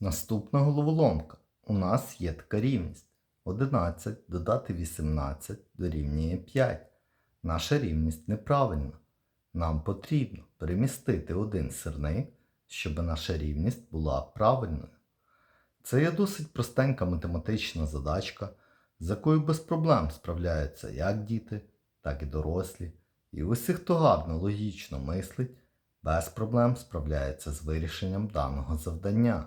Наступна головоломка. У нас є така рівність. 11 додати 18 дорівнює 5. Наша рівність неправильна. Нам потрібно перемістити один сирник, щоб наша рівність була правильною. Це є досить простенька математична задачка, з якою без проблем справляються як діти, так і дорослі. І усі, хто гарно логічно мислить, без проблем справляється з вирішенням даного завдання.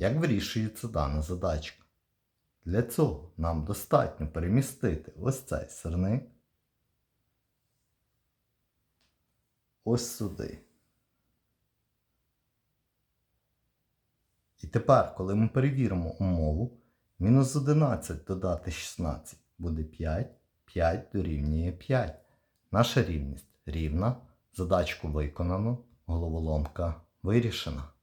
Як вирішується дана задачка? Для цього нам достатньо перемістити ось цей сирник ось сюди. І тепер, коли ми перевіримо умову, мінус 11 додати 16 буде 5, 5 дорівнює 5. Наша рівність рівна, задачку виконано, головоломка вирішена.